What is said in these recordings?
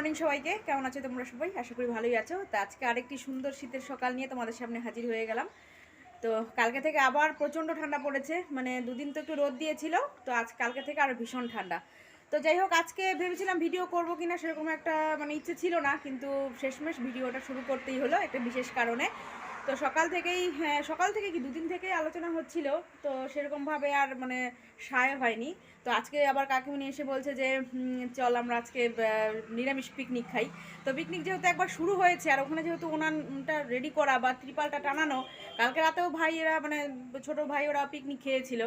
Morning সবাইকে। কেমন আছো তোমরা সবাই? আশা করি ভালোই আছো। তো আজকে আরেকটি সুন্দর শীতের সকাল নিয়ে তোমাদের সামনে হাজির হয়ে গেলাম। তো কালকে থেকে আবার প্রচণ্ড ঠান্ডা পড়েছে। মানে দুদিন তো একটু রোদ দিয়েছিল, তো আজ কালকে থেকে আরও ভীষণ ঠান্ডা। তো যাই হোক, আজকে ভেবেছিলাম ভিডিও করব কিনা সেরকম একটা মানে ইচ্ছে ছিল না, কিন্তু শেষমেশ ভিডিওটা শুরু করতেই হলো, একটা বিশেষ কারণে। তো সকাল থেকেই হ্যাঁ সকাল থেকে কি দুদিন থেকেই আলোচনা হচ্ছিল, তো সেরকমভাবে আর মানে সায় হয়নি। তো আজকে আবার কাকিমণি এসে বলছে যে চল আমরা আজকে নিরামিষ পিকনিক খাই। তো পিকনিক যেহেতু একবার শুরু হয়েছে, আর ওখানে যেহেতু উনানটা রেডি করা বা ত্রিপালটা টানানো, কালকে রাতেও ভাইয়েরা মানে ছোট ভাই ওরা পিকনিক খেয়েছিল।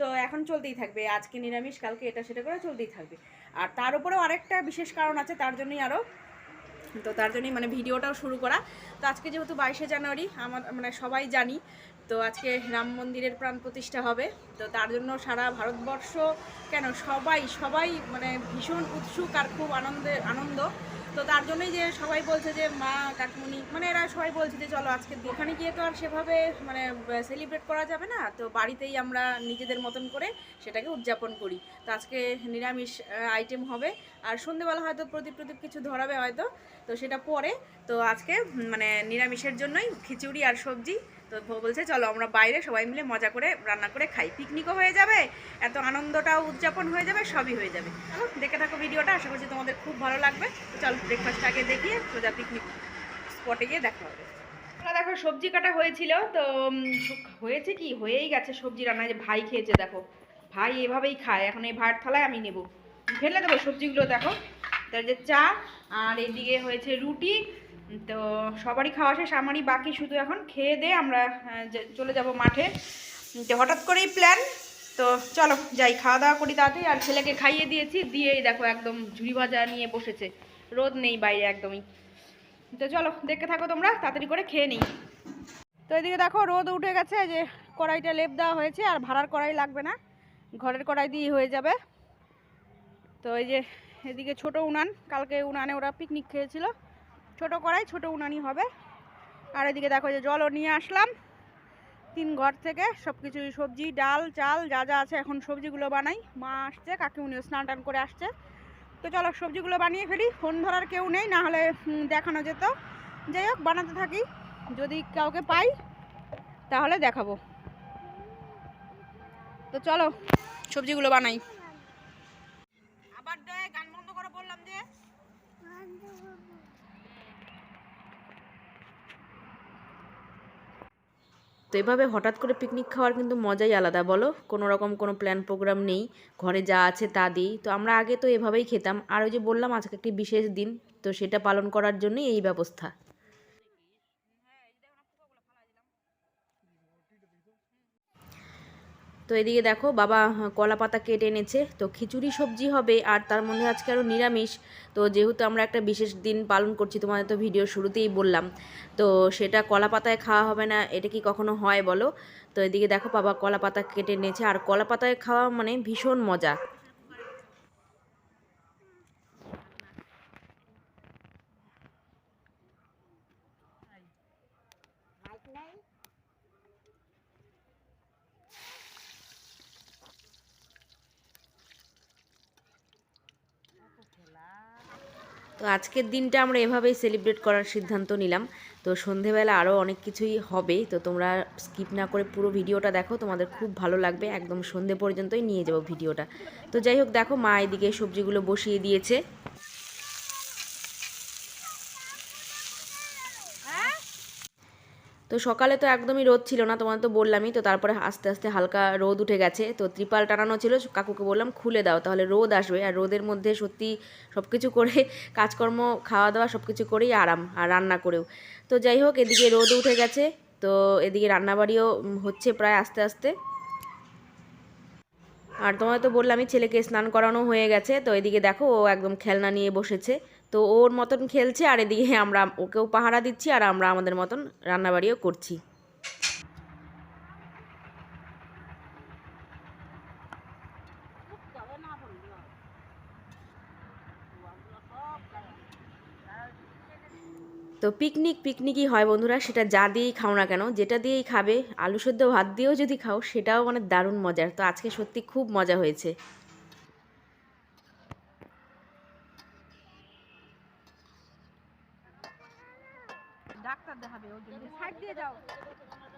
তো এখন চলতেই থাকবে, আজকে নিরামিষ, কালকে এটা, সেটা করে চলতেই থাকবে। আর তার উপরেও আরেকটা বিশেষ কারণ আছে, তার জন্যই আরও তো তার জন্যই মানে ভিডিওটাও শুরু করা। তো আজকে যেহেতু বাইশে জানুয়ারি, আমার মানে সবাই জানি, তো আজকে রাম মন্দিরের প্রাণ প্রতিষ্ঠা হবে। তো তার জন্য সারা ভারতবর্ষ কেন সবাই সবাই মানে ভীষণ উৎসুক আর খুব আনন্দের আনন্দ। তো তার জন্যই যে সবাই বলছে যে, মা, কাকিমণি মানে এরা সবাই বলছে যে, চলো আজকে ওখানে গিয়ে তো আর সেভাবে মানে সেলিব্রেট করা যাবে না। তো বাড়িতেই আমরা নিজেদের মতন করে সেটাকে উদযাপন করি। তো আজকে নিরামিষ আইটেম হবে। আর সন্ধেবেলা হয়তো প্রদীপ প্রদীপ কিছু ধরাবে হয়তো। তো সেটা পরে, তো আজকে মানে নিরামিষের জন্যই খিচুড়ি আর সবজি। তো বলছে, চলো আমরা বাইরে সবাই মিলে মজা করে রান্না করে খাই। পিকনিকও হয়ে যাবে, এত আনন্দটাও উদযাপন হয়ে যাবে, সবই হয়ে যাবে। দেখে থাকো ভিডিওটা, আশা করছি তোমাদের খুব ভালো লাগবে। তো চলো ব্রেকফাস্ট আগে দেখিয়ে সোজা পিকনিক স্পটে গিয়ে দেখা হবে। দেখো, সবজি কাটা হয়েছিল, তো হয়েছে কি? হয়েই গেছে সবজি রান্না যে ভাই খেয়েছে, দেখো। ভাই এভাবেই খায়, এখন এই ভাত থালায় আমি নেব। ফেলে দেবো সবজিগুলো, দেখো। যে চা, আর এদিকে হয়েছে রুটি। তো সবারই খাওয়া শেষ, আমারই বাকি শুধু এখন খেয়ে দিয়ে আমরা চলে যাব মাঠে। তো হঠাৎ করেই প্ল্যান তো চলো যাই, খাওয়া দাওয়া করি তাড়াতাড়ি। আর ছেলেকে খাইয়ে দিয়েছি, দিয়েই দেখো একদম ঝুড়ি ভাজা নিয়ে বসেছে। রোদ নেই বাইরে একদমই। তো চলো, দেখতে থাকো তোমরা, তাড়াতাড়ি করে খেয়ে নিই। তো এদিকে দেখো রোদ উঠে গেছে, যে কড়াইটা লেপ দেওয়া হয়েছে, আর ভাড়ার কড়াই লাগবে না। ঘরের কড়াই দিয়ে হয়ে যাবে। তো এই যে এদিকে ছোট উনান, কালকে উনানে ওরা পিকনিক খেয়েছিল। ছোট করাই ছোট উনানই হবে। আর এদিকে দেখো যে জলও নিয়ে আসলাম। তিন ঘর থেকে সব কিছু সবজি, ডাল, চাল, যা যা আছে এখন সবজিগুলো বানাই। মা আসছে, কাকিমুনিও স্নান টান করে আসছে। তো চলো সবজিগুলো বানিয়ে ফেলি। ফোন ধরার কেউ নেই, না হলে দেখানো যেত। যাই হোক, বানাতে থাকি। যদি কাউকে পাই, তাহলে দেখাবো। তো চলো সবজিগুলো বানাই আবার দেয় গান বন্ধ করে বললাম যে তো এভাবে হঠাৎ করে পিকনিক খাওয়ার কিন্তু মজাই আলাদা, বলো? কোনো রকম কোনো প্ল্যান প্রোগ্রাম নেই। ঘরে যা আছে তা দিই। তো আমরা আগে তো এভাবেই খেতাম। আর ওই যে বললাম, আজকে একটি বিশেষ দিন। তো সেটা পালন করার জন্যই এই ব্যবস্থা। তো এদিকে দেখো বাবা হ্যাঁ, কলা পাতা কেটে এনেছে। তো খিচুড়ি সবজি হবে আর তার মধ্যে আজকে আরও নিরামিষ। তো যেহেতু আমরা একটা বিশেষ দিন পালন করছি তোমাদের তো ভিডিও শুরুতেই বললাম। তো সেটা কলা পাতায় খাওয়া হবে না এটা কি কখনো হয় বলো? তো এদিকে দেখো বাবা কলা পাতা কেটে এনেছে। আর কলা পাতায় খাওয়া মানে ভীষণ মজা। তো আজকের দিনটা আমরা এভাবেই সেলিব্রেট করার সিদ্ধান্ত নিলাম। তো সন্ধেবেলা আরও অনেক কিছুই হবে, তো তোমরা স্কিপ না করে পুরো ভিডিওটা দেখো, তোমাদের খুব ভালো লাগবে। একদম সন্ধে পর্যন্তই নিয়ে যাব ভিডিওটা। তো যাই হোক, দেখো মা এদিকে সবজিগুলো বসিয়ে দিয়েছে। তো সকালে তো একদমই রোদ ছিল না তোমার তো বললামই, তো তারপরে আস্তে আস্তে হালকা রোদ উঠে গেছে, তো ত্রিপাল টানানো ছিল, কাকুকে বললাম খুলে দাও, তাহলে রোদ আসবে, আর রোদের মধ্যে সত্যি সব কিছু করে, কাজকর্ম খাওয়া দাওয়া সব কিছু করেই আরাম, আর রান্না করেও। তো যাই হোক, এদিকে রোদ উঠে গেছে, তো এদিকে রান্নাবাড়িও হচ্ছে প্রায় আস্তে আস্তে। আর তোমায় তো বললামই, ছেলেকে স্নান করানো হয়ে গেছে, তো এদিকে দেখো ও একদম খেলনা নিয়ে বসেছে। তো ওর মতন খেলছে আর এদিকে আমরা, ওকেও পাহারা দিচ্ছি আর আমরা আমাদের মতন রান্নাবাড়িও করছি। তো পিকনিক পিকনিকই হয় বন্ধুরা, সেটা যা দিয়েই খাও না কেন, যেটা দিয়েই খাবে, আলু সেদ্ধ ভাত দিয়েও যদি খাও, সেটাও মানে দারুণ মজার। তো আজকে সত্যি খুব মজা হয়েছে। যাও।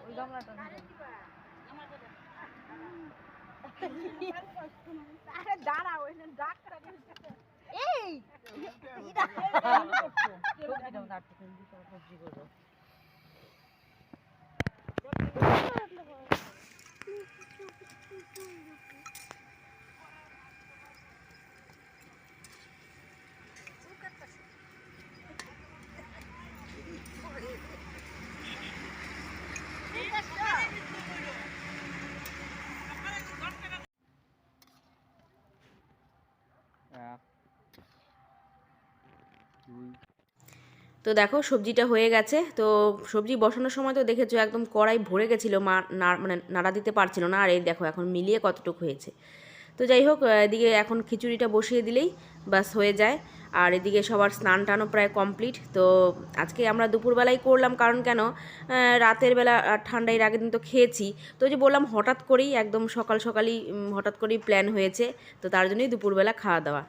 ওই গামলাটা আরে দাঁড়াও এখানে ডাক্তার এই এক দুই তো দেখো সবজিটা হয়ে গেছে। তো সবজি বসানোর সময় তো দেখেছ একদম কড়াই ভরে গেছিল, মা মানে নাড়া দিতে পারছিল না। আর এই দেখো এখন মিলিয়ে কতটুকু হয়েছে। তো যাই হোক এদিকে এখন খিচুড়িটা বসিয়ে দিলেই বাস হয়ে যায়। আর এদিকে সবার স্নান টানও প্রায় কমপ্লিট। তো আজকে আমরা দুপুরবেলাই করলাম, কারণ কেন? রাতের বেলা ঠান্ডা আগের দিন তো খেয়েছি। তো যে বললাম, হঠাৎ করেই একদম সকাল সকালই হঠাৎ করেই প্ল্যান হয়েছে। তো তার জন্যই দুপুরবেলা খাওয়া দাওয়া।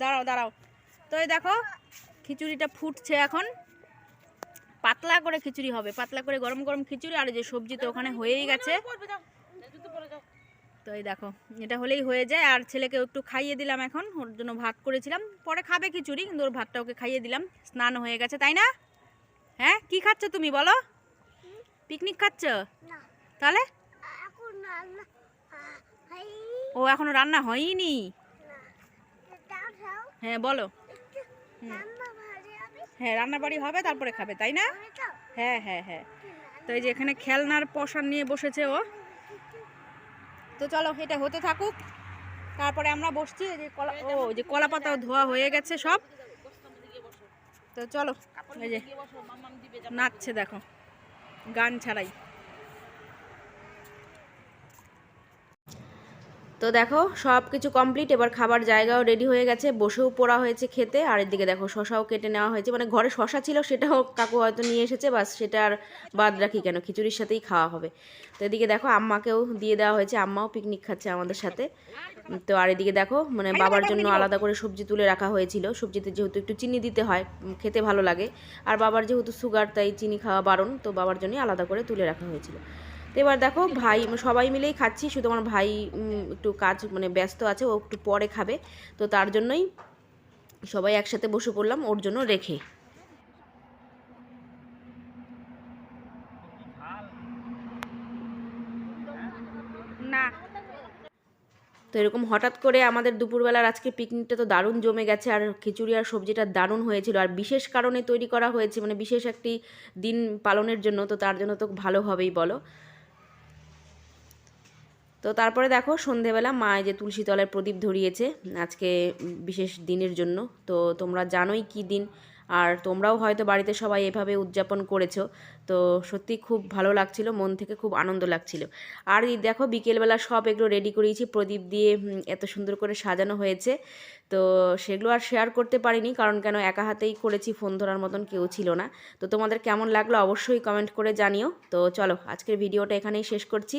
দাঁড়াও দাঁড়াও। তো এই দেখো খিচুড়িটা ফুটছে এখন। পাতলা করে খিচুড়ি হবে। পাতলা করে গরম গরম খিচুড়ি আর যে সবজি তো ওখানে হয়েই গেছে। তো এই দেখো এটা হলেই হয়ে যায়। আর ছেলেকে একটু খাইয়ে দিলাম এখন। ওর জন্য ভাত করেছিলাম। পরে খাবে খিচুড়ি কিন্তু ওর ভাতটা ওকে খাইয়ে দিলাম। স্নান হয়ে গেছে তাই না? হ্যাঁ কি খাচ্ছ তুমি বলো? পিকনিক খাচ্ছ? তাহলে? রান্না ও এখনও রান্না হয়নি? হ্যাঁ বলো। হ্যাঁ রান্না বাড়ি হবে তারপরে খাবে তাই না? হ্যাঁ হ্যাঁ হ্যাঁ। তো এই যে এখানে খেলনার পশার নিয়ে বসেছে ও। তো চলো এটা হতে থাকুক। তারপরে আমরা বসছি এই যে কলা ও যে কলা পাতাও ধোয়া হয়ে গেছে সব। তো চলো এই যে নাচছে দেখো গান ছাড়াই। তো দেখো সব কিছু কমপ্লিট এবার খাবার জায়গাও রেডি হয়ে গেছে বসেও পড়া হয়েছে খেতে। আর এদিকে দেখো শশাও কেটে নেওয়া হয়েছে। মানে ঘরে শশা ছিল সেটাও কাকু হয়তো নিয়ে এসেছে বাস সেটা আর বাদ রাখি কেন? খিচুড়ির সাথেই খাওয়া হবে। তো এদিকে দেখো আম্মাকেও দিয়ে দেওয়া হয়েছে আম্মাও পিকনিক খাচ্ছে আমাদের সাথে। তো আর এদিকে দেখো মানে বাবার জন্য আলাদা করে সবজি তুলে রাখা হয়েছিল। সবজিতে যেহেতু একটু চিনি দিতে হয় খেতে ভালো লাগে। আর বাবার যেহেতু সুগার তাই চিনি খাওয়া বারণ তো বাবার জন্যই আলাদা করে তুলে রাখা হয়েছিল। তো এবার দেখো ভাই সবাই মিলেই খাচ্ছি শুধু আমার ভাই একটু কাজ মানে ব্যস্ত আছে ও একটু পরে খাবে। তো তার জন্যই সবাই একসাথে বসে পড়লাম ওর জন্য রেখে। না। তো এরকম হঠাৎ করে আমাদের দুপুরবেলার আজকে পিকনিকটা তো দারুণ জমে গেছে আর খিচুড়ি আর সবজিটা দারুণ হয়েছিল। আর বিশেষ কারণে তৈরি করা হয়েছে মানে বিশেষ একটি দিন পালনের জন্য তো তার জন্য তো ভালো হবেই বলো। তো তারপরে দেখো সন্ধেবেলা মা যে তুলসী তলায় প্রদীপ ধরিয়েছে আজকে বিশেষ দিনের জন্য। তো তোমরা জানোই কি দিন। আর তোমরাও হয়তো বাড়িতে সবাই এভাবে উদযাপন করেছ। তো সত্যি খুব ভালো লাগছিল, মন থেকে খুব আনন্দ লাগছিল। আর এই দেখো বিকেলবেলা সব এগুলো রেডি করিয়েছি, প্রদীপ দিয়ে এত সুন্দর করে সাজানো হয়েছে। তো সেগুলো আর শেয়ার করতে পারিনি, কারণ কেন একা হাতেই করেছি ফোন ধরার মতন কেউ ছিল না। তো তোমাদের কেমন লাগল অবশ্যই কমেন্ট করে জানিও। তো চলো আজকের ভিডিওটা এখানেই শেষ করছি।